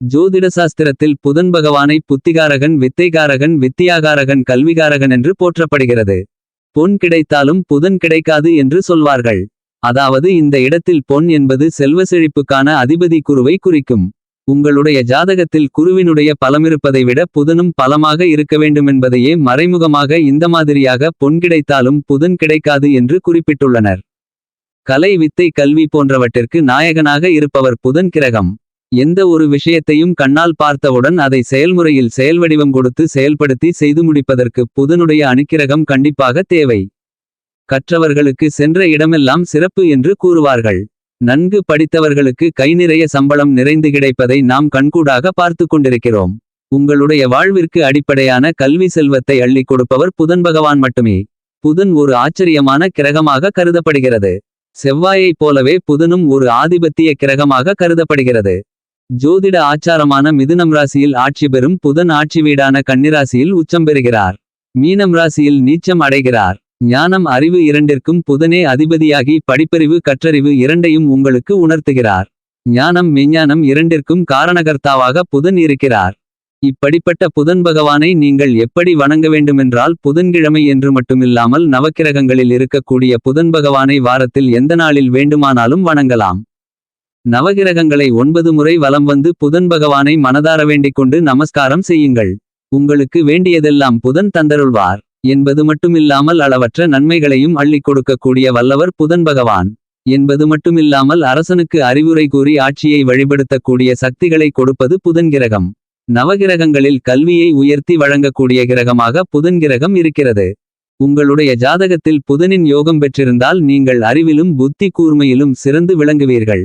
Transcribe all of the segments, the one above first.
ஜோதிட சாஸ்திரத்தில் புதன் பகவானை புத்திகாரகன் வித்தைகாரகன் வித்தியாகாரகன் கல்விகாரகன் என்று போற்றப்படுகிறது. பொன் கிடைத்தாலும் புதன் கிடைக்காது என்று சொல்வார்கள். அதாவது இந்த இடத்தில் பொன் என்பது செல்வ செழிப்புக்கான அதிபதி குருவை குறிக்கும். உங்களுடைய ஜாதகத்தில் குருவினுடைய பலமிருப்பதை விட புதனும் பலமாக இருக்க வேண்டுமென்பதையே மறைமுகமாக இந்த மாதிரியாக பொன் கிடைத்தாலும் புதன் கிடைக்காது என்று குறிப்பிட்டுள்ளனர். கலை வித்தை கல்வி போன்றவற்றிற்கு நாயகனாக இருப்பவர் புதன் கிரகம். எந்த ஒரு விஷயத்தையும் கண்ணால் பார்த்தவுடன் அதை செயல்முறையில் செயல்வடிவம் கொடுத்து செயல்படுத்தி செய்து முடிப்பதற்கு புதனுடைய அணுக்கிரகம் கண்டிப்பாக தேவை. கற்றவர்களுக்கு சென்ற இடமெல்லாம் சிறப்பு என்று கூறுவார்கள். நன்கு படித்தவர்களுக்கு கை நிறைய சம்பளம் நிறைந்து கிடைப்பதை நாம் கண்கூடாக பார்த்து கொண்டிருக்கிறோம். உங்களுடைய வாழ்விற்கு அடிப்படையான கல்வி செல்வத்தை அள்ளி கொடுப்பவர் புதன் பகவான் மட்டுமே. புதன் ஒரு ஆச்சரியமான கிரகமாக கருதப்படுகிறது. செவ்வாயைப் போலவே புதனும் ஒரு ஆதிபத்திய கிரகமாக கருதப்படுகிறது. ஜோதிட ஆச்சாரமான மிதுனம் ராசியில் ஆட்சி பெறும் புதன் ஆட்சி வீடான கன்னிராசியில் உச்சம் பெறுகிறார். மீனம் ராசியில் நீச்சம் அடைகிறார். ஞானம் அறிவு இரண்டிற்கும் புதனே அதிபதியாகி படிப்பறிவு கற்றறிவு இரண்டையும் உங்களுக்கு உணர்த்துகிறார். ஞானம் மெஞ்ஞானம் இரண்டிற்கும் காரணகர்த்தாவாக புதன் இருக்கிறார். இப்படிப்பட்ட புதன் பகவானை நீங்கள் எப்படி வணங்க வேண்டுமென்றால் புதன்கிழமை என்று மட்டுமில்லாமல் நவக்கிரகங்களில் இருக்கக்கூடிய புதன் பகவானை வாரத்தில் எந்த நாளில் வேண்டுமானாலும் வணங்கலாம். நவகிரகங்களை ஒன்பது முறை வலம் வந்து புதன் பகவானை மனதார வேண்டிக் கொண்டு நமஸ்காரம் செய்யுங்கள். உங்களுக்கு வேண்டியதெல்லாம் புதன் தந்தருள்வார் என்பது மட்டுமில்லாமல் அளவற்ற நன்மைகளையும் அள்ளிக் கொடுக்கக்கூடிய வல்லவர் புதன் பகவான் என்பது மட்டுமில்லாமல் அரசனுக்கு அறிவுரை கூறி ஆட்சியை வழிபடுத்தக்கூடிய சக்திகளை கொடுப்பது புதன் கிரகம். நவகிரகங்களில் கல்வியை உயர்த்தி வழங்கக்கூடிய கிரகமாக புதன் கிரகம் இருக்கிறது. உங்களுடைய ஜாதகத்தில் புதனின் யோகம் பெற்றிருந்தால் நீங்கள் அறிவிலும் புத்தி கூர்மையிலும் சிறந்து விளங்குவீர்கள்.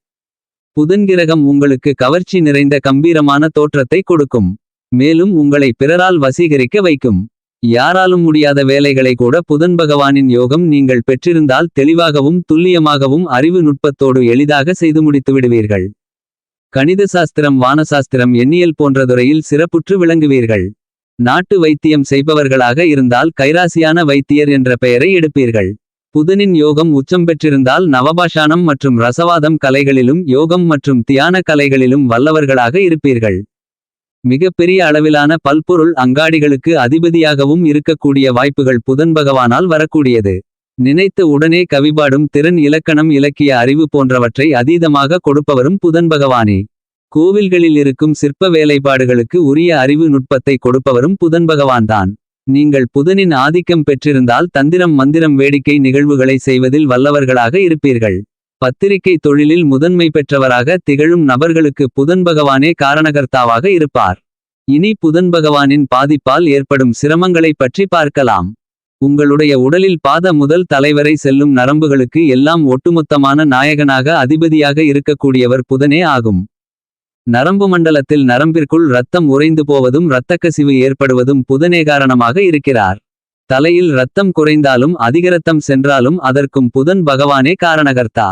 புதன் கிரகம் உங்களுக்கு கவர்ச்சி நிறைந்த கம்பீரமான தோற்றத்தை கொடுக்கும். மேலும் உங்களை பிறரால் வசீகரிக்க வைக்கும். யாராலும் முடியாத வேலைகளை கூட புதன் பகவானின் யோகம் நீங்கள் பெற்றிருந்தால் தெளிவாகவும் துல்லியமாகவும் அறிவு நுட்பத்தோடு எளிதாக செய்து முடித்து விடுவீர்கள். கணித சாஸ்திரம் வானசாஸ்திரம் எண்ணியல் போன்ற துறையில் சிறப்புற்று விளங்குவீர்கள். நாட்டு வைத்தியம் செய்பவர்களாக இருந்தால் கைராசியான வைத்தியர் என்ற பெயரை எடுப்பீர்கள். புதனின் யோகம் உச்சம் பெற்றிருந்தால் நவபாஷானம் மற்றும் ரசவாதம் கலைகளிலும் யோகம் மற்றும் தியான கலைகளிலும் வல்லவர்களாக இருப்பீர்கள். மிகப்பெரிய அளவிலான பல்பொருள் அங்காடிகளுக்கு அதிபதியாகவும் இருக்கக்கூடிய வாய்ப்புகள் புதன் பகவானால் வரக்கூடியது. நினைத்த உடனே கவிபாடும் திறன் இலக்கணம் இலக்கிய அறிவு போன்றவற்றை அதீதமாக கொடுப்பவரும் புதன் பகவானே. கோவில்களில் இருக்கும் சிற்ப வேலைப்பாடுகளுக்கு உரிய அறிவு நுட்பத்தை கொடுப்பவரும் புதன் பகவான்தான். நீங்கள் புதனின் ஆதிக்கம் பெற்றிருந்தால் தந்திரம் மந்திரம் வேடிக்கை நிகழ்வுகளை செய்வதில் வல்லவர்களாக இருப்பீர்கள். பத்திரிகை தொழிலில் முதன்மை பெற்றவராக திகழும் நபர்களுக்கு புதன் பகவானே காரணகர்த்தாவாக இருப்பார். இனி புதன் பகவானின் பாதிப்பால் ஏற்படும் சிரமங்களைப் பற்றி பார்க்கலாம். உங்களுடைய உடலில் பாத முதல் தலைவரை செல்லும் நரம்புகளுக்கு எல்லாம் ஒட்டுமொத்தமான நாயகனாக அதிபதியாக இருக்கக்கூடியவர் புதனே ஆகும். நரம்பு மண்டலத்தில் நரம்பிற்குள் இரத்தம் உறைந்து போவதும் இரத்தக்கசிவு ஏற்படுவதும் புதனே காரணமாக இருக்கிறார். தலையில் இரத்தம் குறைந்தாலும் அதிக ரத்தம் சென்றாலும் அதற்கும் புதன் பகவானே காரணகர்த்தா.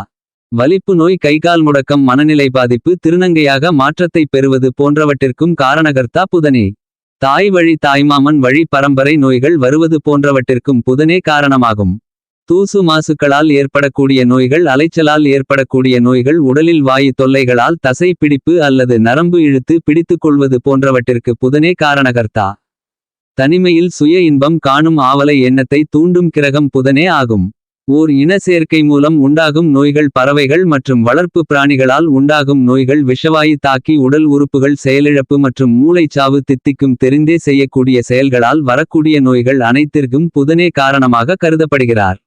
வலிப்பு நோய் கைகால் முடக்கம் மனநிலை பாதிப்பு திருநங்கையாக மாற்றத்தை பெறுவது போன்றவற்றிற்கும் காரணகர்த்தா புதனே. தாய் வழி தாய்மாமன் வழி பரம்பரை நோய்கள் வருவது போன்றவற்றிற்கும் புதனே காரணமாகும். தூசு மாசுக்களால் ஏற்படக்கூடிய நோய்கள் அலைச்சலால் ஏற்படக்கூடிய நோய்கள் உடலில் வாயு தொல்லைகளால் தசை பிடிப்பு அல்லது நரம்பு இழுத்து பிடித்துக்கொள்வது போன்றவற்றிற்கு புதனே காரணகர்த்தா. தனிமையில் சுய இன்பம் காணும் ஆவலை எண்ணத்தை தூண்டும் கிரகம் புதனே ஆகும். ஓர் இன சேர்க்கை மூலம் உண்டாகும் நோய்கள் பறவைகள் மற்றும் வளர்ப்பு பிராணிகளால் உண்டாகும் நோய்கள் விஷவாயு தாக்கி உடல் உறுப்புகள் செயலிழப்பு மற்றும் மூளைச்சாவு தித்திக்கும் தெரிந்தே செய்யக்கூடிய செயல்களால் வரக்கூடிய நோய்கள் அனைத்திற்கும் புதனே காரணமாக கருதப்படுகிறார்.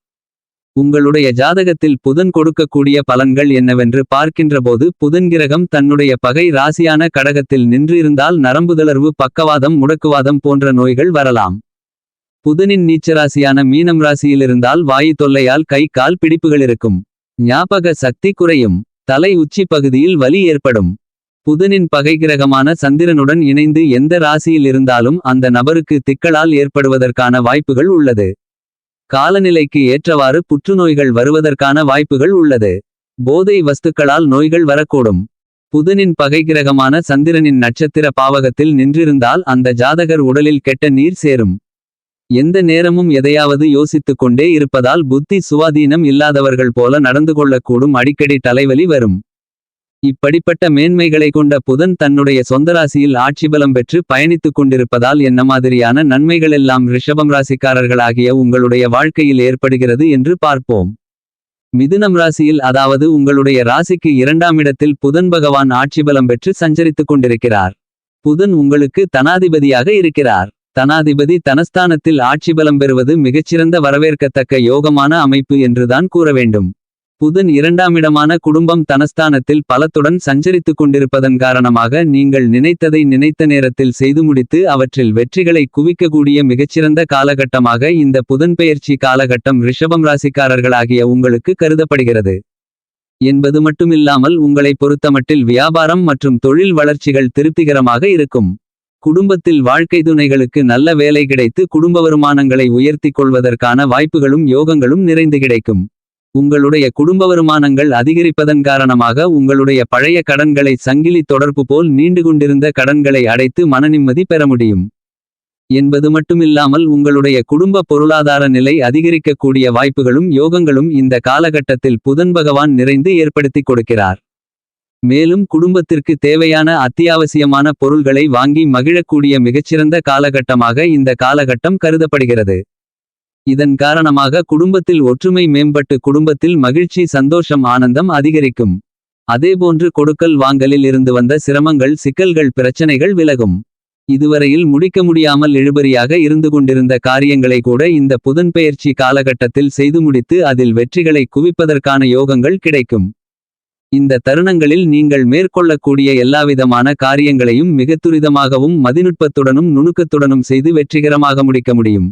உங்களுடைய ஜாதகத்தில் புதன் கொடுக்கக்கூடிய பலன்கள் என்னவென்று பார்க்கின்றபோது புதன் கிரகம் தன்னுடைய பகை ராசியான கடகத்தில் நின்றிருந்தால் நரம்புதளர்வு பக்கவாதம் முடக்குவாதம் போன்ற நோய்கள் வரலாம். புதனின் நீச்சராசியான மீனம் ராசியிலிருந்தால் வாயு தொல்லையால் கை கால் பிடிப்புகள் இருக்கும். ஞாபக சக்தி குறையும். தலை உச்சி பகுதியில் வலி ஏற்படும். புதனின் பகை கிரகமான சந்திரனுடன் இணைந்து எந்த ராசியில் இருந்தாலும் அந்த நபருக்கு திக்களால் ஏற்படுவதற்கான வாய்ப்புகள் உள்ளது. காலநிலைக்கு ஏற்றவாறு புற்றுநோய்கள் வருவதற்கான வாய்ப்புகள் உள்ளது. போதை வஸ்துக்களால் நோய்கள் வரக்கூடும். புதனின் பகைகிரகமான சந்திரனின் நட்சத்திர பாவகத்தில் நின்றிருந்தால் அந்த ஜாதகர் உடலில் கெட்ட நீர் சேரும். எந்த நேரமும் எதையாவது யோசித்துக் கொண்டே இருப்பதால் புத்தி சுவாதீனம் இல்லாதவர்கள் போல நடந்து கொள்ளக்கூடும் அடிக்கடி தலைவலி வரும். இப்படிப்பட்ட மேன்மைகளை கொண்ட புதன் தன்னுடைய சொந்த ராசியில் ஆட்சிபலம் பெற்று பயணித்துக் கொண்டிருப்பதால் என்ன மாதிரியான நன்மைகளெல்லாம் ரிஷபம் ராசிக்காரர்களாகிய உங்களுடைய வாழ்க்கையில் ஏற்படுகிறது என்று பார்ப்போம். மிதுனம் ராசியில் அதாவது உங்களுடைய ராசிக்கு இரண்டாம் இடத்தில் புதன் பகவான் ஆட்சிபலம் பெற்று சஞ்சரித்துக் கொண்டிருக்கிறார். புதன் உங்களுக்கு தனாதிபதியாக இருக்கிறார். தனாதிபதி தனஸ்தானத்தில் ஆட்சிபலம் பெறுவது மிகச்சிறந்த வரவேற்கத்தக்க யோகமான அமைப்பு என்றுதான் கூற வேண்டும். புதன் இரண்டாமிடமான குடும்பம் தனஸ்தானத்தில் பலத்துடன் சஞ்சரித்துக் கொண்டிருப்பதன் காரணமாக நீங்கள் நினைத்ததை நினைத்த நேரத்தில் செய்து முடித்து அவற்றில் வெற்றிகளை குவிக்கக்கூடிய மிகச்சிறந்த காலகட்டமாக இந்த புதன்பெயர்ச்சி காலகட்டம் ரிஷபம் ராசிக்காரர்களாகிய உங்களுக்கு கருதப்படுகிறது. என்பது மட்டுமில்லாமல் உங்களை பொறுத்தமட்டில் வியாபாரம் மற்றும் தொழில் வளர்ச்சிகள் திருப்திகரமாக இருக்கும். குடும்பத்தில் வாழ்க்கை துணைகளுக்கு நல்ல வேலை கிடைத்து குடும்ப வருமானங்களை உயர்த்திக் கொள்வதற்கான வாய்ப்புகளும் யோகங்களும் நிறைந்து கிடைக்கும். உங்களுடைய குடும்ப வருமானங்கள் அதிகரிப்பதன் காரணமாக உங்களுடைய பழைய கடன்களை சங்கிலி தொடர்பு போல் நீண்டு கொண்டிருந்த கடன்களை அடைத்து மனநிம்மதி பெற முடியும். என்பது மட்டுமில்லாமல் உங்களுடைய குடும்ப பொருளாதார நிலை அதிகரிக்கக்கூடிய வாய்ப்புகளும் யோகங்களும் இந்த காலகட்டத்தில் புதன் பகவான் நிறைந்து ஏற்படுத்திக் கொடுக்கிறார். மேலும் குடும்பத்திற்கு தேவையான அத்தியாவசியமான பொருள்களை வாங்கி மகிழக்கூடிய மிகச்சிறந்த காலகட்டமாக இந்த காலகட்டம் கருதப்படுகிறது. இதன் காரணமாக குடும்பத்தில் ஒற்றுமை மேம்பட்டு குடும்பத்தில் மகிழ்ச்சி சந்தோஷம் ஆனந்தம் அதிகரிக்கும். அதேபோன்று கொடுக்கல் வாங்கலில் இருந்து வந்த சிரமங்கள் சிக்கல்கள் பிரச்சனைகள் விலகும். இதுவரையில் முடிக்க முடியாமல் இழுபறியாக இருந்து கொண்டிருந்த காரியங்களை கூட இந்த புதன்பெயர்ச்சி காலகட்டத்தில் செய்து முடித்து அதில் வெற்றிகளை குவிப்பதற்கான யோகங்கள் கிடைக்கும். இந்த தருணங்களில் நீங்கள் மேற்கொள்ளக்கூடிய எல்லாவிதமான காரியங்களையும் மிகத்துரிதமாகவும் மதிநுட்பத்துடனும் நுணுக்கத்துடனும் செய்து வெற்றிகரமாக முடிக்க முடியும்.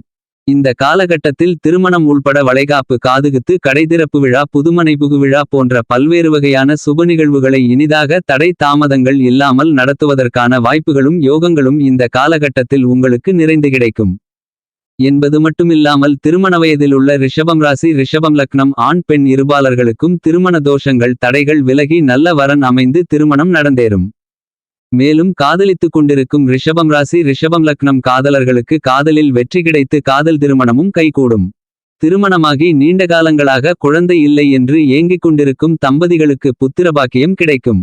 இந்த காலகட்டத்தில் திருமணம் உள்பட வளைகாப்பு காதுகுத்து கடைதிறப்பு விழா புதுமனை புகு விழா போன்ற பல்வேறு வகையான சுப நிகழ்வுகளை இனிதாக தடை தாமதங்கள் இல்லாமல் நடத்துவதற்கான வாய்ப்புகளும் யோகங்களும் இந்த காலகட்டத்தில் உங்களுக்கு நிறைந்து கிடைக்கும். என்பது மட்டுமில்லாமல் திருமண வயதில் உள்ள ரிஷபம் ராசி ரிஷபம் லக்னம் ஆண் பெண் இருபாலர்களுக்கும் திருமண தோஷங்கள் தடைகள் விலகி நல்ல வரன் அமைந்து திருமணம் நடந்தேறும். மேலும் காதலித்துக் கொண்டிருக்கும் ரிஷபம் ராசி ரிஷபம் லக்னம் காதலர்களுக்கு காதலில் வெற்றி கிடைத்து காதல் திருமணமும் கைகூடும். திருமணமாகி நீண்ட காலங்களாக குழந்தை இல்லை என்று ஏங்கிக் கொண்டிருக்கும் தம்பதிகளுக்கு புத்திரபாக்கியம் கிடைக்கும்.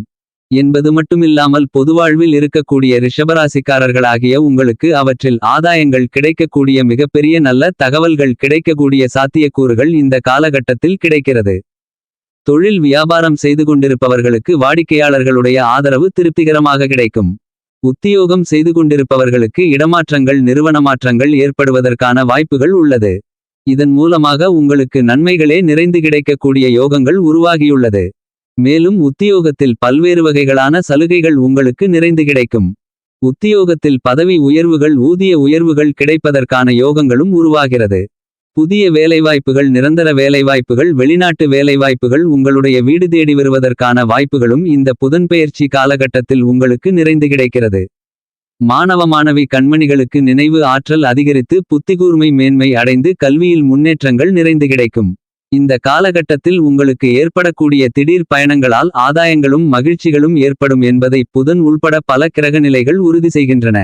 என்பது மட்டுமில்லாமல் பொதுவாழ்வில் இருக்கக்கூடிய ரிஷபராசிக்காரர்களாகிய உங்களுக்கு அவற்றில் ஆதாயங்கள் கிடைக்கக்கூடிய மிகப்பெரிய நல்ல தகவல்கள் கிடைக்கக்கூடிய சாத்தியக்கூறுகள் இந்த காலகட்டத்தில் கிடைக்கிறது. தொழில் வியாபாரம் செய்து கொண்டிருப்பவர்களுக்கு வாடிக்கையாளர்களுடைய ஆதரவு திருப்திகரமாக கிடைக்கும். உத்தியோகம் செய்து கொண்டிருப்பவர்களுக்கு இடமாற்றங்கள் நிறுவன மாற்றங்கள் ஏற்படுவதற்கான வாய்ப்புகள் உள்ளது. இதன் மூலமாக உங்களுக்கு நன்மைகளே நிறைந்து கிடைக்கக்கூடிய யோகங்கள் உருவாகியுள்ளது. மேலும் உத்தியோகத்தில் பல்வேறு வகைகளான சலுகைகள் உங்களுக்கு நிறைந்து கிடைக்கும். உத்தியோகத்தில் பதவி உயர்வுகள் ஊதிய உயர்வுகள் கிடைப்பதற்கான யோகங்களும் உருவாகிறது. புதிய வேலைவாய்ப்புகள் நிரந்தர வேலைவாய்ப்புகள் வெளிநாட்டு வேலைவாய்ப்புகள் உங்களுடைய வீடு தேடி வருவதற்கான வாய்ப்புகளும் இந்த புதன்பெயர்ச்சி காலகட்டத்தில் உங்களுக்கு நிறைந்து கிடைக்கிறது. மாணவ மாணவி கண்மணிகளுக்கு நினைவு ஆற்றல் அதிகரித்து புத்திகூர்மை மேன்மை அடைந்து கல்வியில் முன்னேற்றங்கள் நிறைந்து கிடைக்கும். இந்த காலகட்டத்தில் உங்களுக்கு ஏற்படக்கூடிய திடீர் பயணங்களால் ஆதாயங்களும் மகிழ்ச்சிகளும் ஏற்படும் என்பதை புதன் உள்பட பல கிரகநிலைகள் உறுதி செய்கின்றன.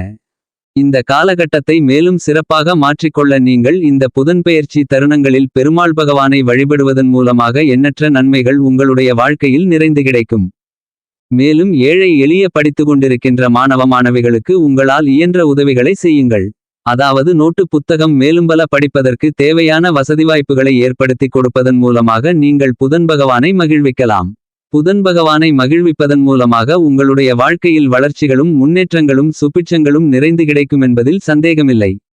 இந்த காலகட்டத்தை மேலும் சிறப்பாக மாற்றிக்கொள்ள நீங்கள் இந்த புதன்பெயர்ச்சி தருணங்களில் பெருமாள் பகவானை வழிபடுவதன் மூலமாக எண்ணற்ற நன்மைகள் உங்களுடைய வாழ்க்கையில் நிறைந்து கிடைக்கும். மேலும் ஏழை எளிய படித்துக் கொண்டிருக்கின்ற மாணவ மாணவிகளுக்கு உங்களால் இயன்ற உதவிகளை செய்யுங்கள். அதாவது நோட்டு புத்தகம் மேலும் பல படிப்பதற்கு தேவையான வசதி வாய்ப்புகளை ஏற்படுத்தி கொடுப்பதன் மூலமாக நீங்கள் புதன் பகவானை மகிழ்விக்கலாம். புதன் பகவானை மகிழ்விப்பதன் மூலமாக உங்களுடைய வாழ்க்கையில் வளர்ச்சிகளும் முன்னேற்றங்களும் சுபிட்சங்களும் நிறைந்து கிடைக்கும் என்பதில் சந்தேகமில்லை.